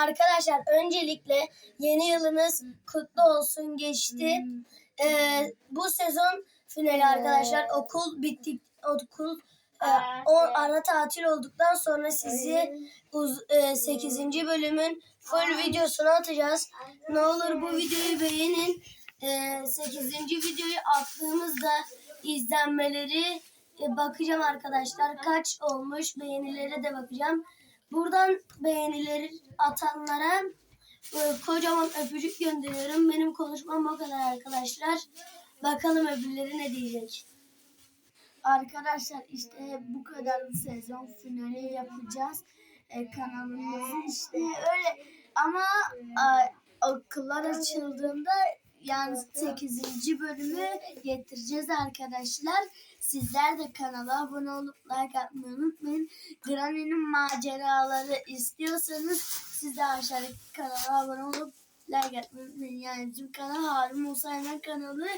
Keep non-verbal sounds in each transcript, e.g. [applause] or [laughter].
Arkadaşlar öncelikle yeni yılınız kutlu olsun geçti. Ee, bu sezon finali arkadaşlar okul bittik okul e, o ara tatil olduktan sonra sizi uz, 8. bölümün full videosunu atacağız. Ne olur bu videoyu beğenin. E, 8. videoyu attığımızda izlenmeleri e, bakacağım arkadaşlar. Kaç olmuş beğenilere de bakacağım. Buradan beğenileri atanlara e, kocaman öpücük gönderiyorum. Benim konuşmam o kadar arkadaşlar. Bakalım öbürleri ne diyecek. Arkadaşlar işte bu kadar sezon finali yapacağız. E, kanalımızın işte öyle ama e, okullar açıldığında yani 8. bölümü getireceğiz arkadaşlar. Sizler de kanala abone olup like atmayı unutmayın. Granny'nin maceraları istiyorsanız siz de aşağıdaki kanala abone olup like atmayı unutmayın. Yani bizim kanal Harun Musa'nın kanalı.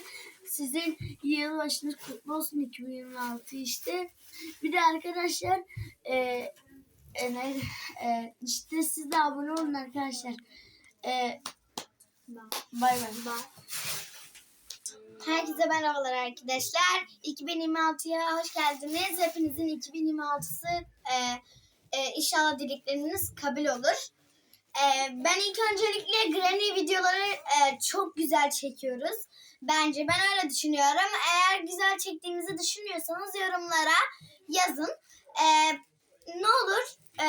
Sizin yılbaşınız kutlu olsun 2026 işte. Bir de arkadaşlar e, e, e, işte siz de abone olun arkadaşlar. E, bay bay. Herkese merhabalar arkadaşlar. 2026'ya hoş geldiniz. Hepinizin 2026'sı e, e, inşallah dilekleriniz kabul olur. E, ben ilk öncelikle Granny videoları e, çok güzel çekiyoruz. Bence ben öyle düşünüyorum. Eğer güzel çektiğimizi düşünüyorsanız yorumlara yazın. E, ne olur e,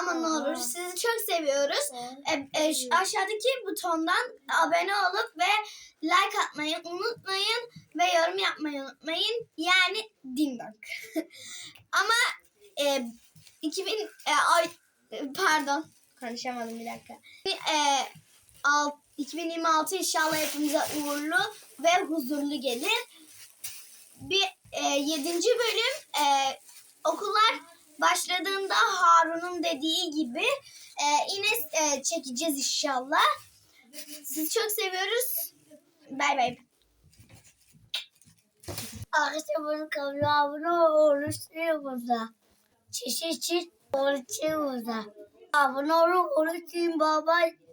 ama ne olur sizi çok seviyoruz. E, aşağıdaki butondan abone olup ve like atmayı unutmayın ve yorum yapmayı unutmayın. Yani ding [laughs] dong. Ama e, 2000 e, ay e, pardon konuşamadım bir dakika. E, alt, 2026 inşallah hepimize uğurlu ve huzurlu gelir. Bir e, 7. bölüm e, okullar başladığında Harun'un dediği gibi e, yine e, çekeceğiz inşallah. Sizi çok seviyoruz. Bay bay. Arkadaşlar kanala abone olursunuz. Çeşit çeşit olursunuz. Abone olun. Bye bye.